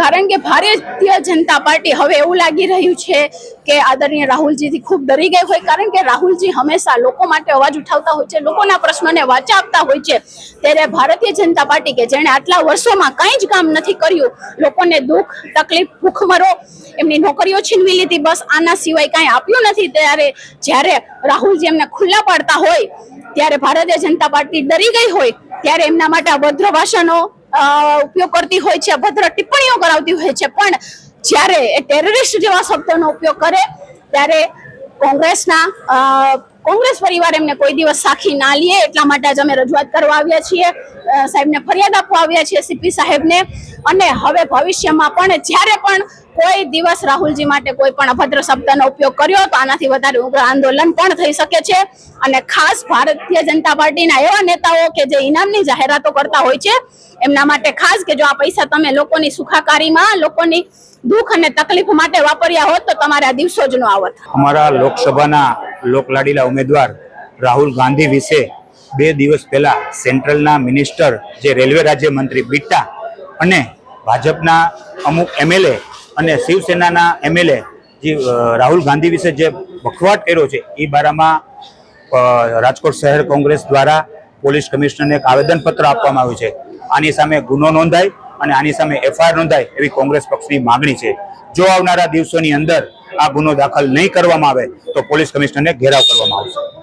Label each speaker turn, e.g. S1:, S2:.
S1: કારણ કે ભારતીય જનતા પાર્ટી હવે એવું લાગી રહ્યું છે કે આદરણીય રાહુલજીથી ખૂબ ડરી ગઈ હોય. કારણ કે રાહુલજી હંમેશા લોકો માટે અવાજ ઉઠાવતા હોય છે, લોકોના પ્રશ્નોને વાચા આપતા હોય છે. ત્યારે ભારતીય જનતા પાર્ટી કે જેણે આટલા વર્ષોમાં કંઈ જ કામ નથી કર્યું, લોકોને દુઃખ, તકલીફ, ભૂખમરો, એમની નોકરીઓ છીનવી લીધી, બસ આના સિવાય કાંઈ આપ્યું નથી. ત્યારે જ્યારે રાહુલજી એમને ખુલ્લા પાડતા હોય, ત્યારે ભારતીય જનતા પાર્ટી ડરી ગઈ હોય, ત્યારે એમના માટે અભદ્ર ભાષણો ઉપયોગ કરતી હોય છે, અભદ્ર ટિપ્પણીઓ કરાવતી હોય છે. પણ જ્યારે એ ટેરરિસ્ટ જેવા શબ્દોનો ઉપયોગ કરે, ત્યારે કોંગ્રેસના કોંગ્રેસ પરિવાર એમને કોઈ દિવસ સાખી ના લે. એટલા માટે જ અમે રજૂઆત કરવા આવ્યા છીએ. સાહેબને ફરિયાદ આપવા આવ્યા છીએ સીપી સાહેબને. અને હવે ભવિષ્યમાં પણ જ્યારે પણ કોઈ દિવસ રાહુલજી માટે કોઈ પણ અભદ્ર શબ્દનો ઉપયોગ કર્યો તો આનાથી વધારે ઉગ્ર આંદોલન પણ થઈ શકે છે. અને ખાસ ભારતીય જનતા પાર્ટીના એવા નેતાઓ કે જે ઇનામની જાહેરાતો કરતા હોય છે, એમના માટે ખાસ કે જો આ પૈસા તમે લોકોની સુખાકારીમાં, લોકોની દુઃખ અને તકલીફ માટે વાપર્યા હોત તો તમારે આ દિવસો જ ન આવત.
S2: અમારા લોકસભાના લોકલાડીલા ઉમેદવાર રાહુલ ગાંધી વિશે બે દિવસ પહેલા સેન્ટ્રલના મિનિસ્ટર, જે રેલવે રાજ્યમંત્રી બિટ્ટા અને ભાજપના અમુક એમએલએ અને શિવસેનાના એમએલએ જે રાહુલ ગાંધી વિશે જે વખવાટ કર્યો છે, એ બારામાં રાજકોટ શહેર કોંગ્રેસ દ્વારા પોલીસ કમિશનરને એક આવેદનપત્ર આપવામાં આવ્યું છે. આની સામે ગુનો નોંધાય અને આની સામે એફઆઈઆર નોંધાય એવી કોંગ્રેસ પક્ષની માગણી છે. જો આવનારા દિવસોની અંદર આ ગુનો દાખલ નહીં કરવામાં આવે, તો પોલીસ કમિશનરને ઘેરાવ કરવામાં આવશે.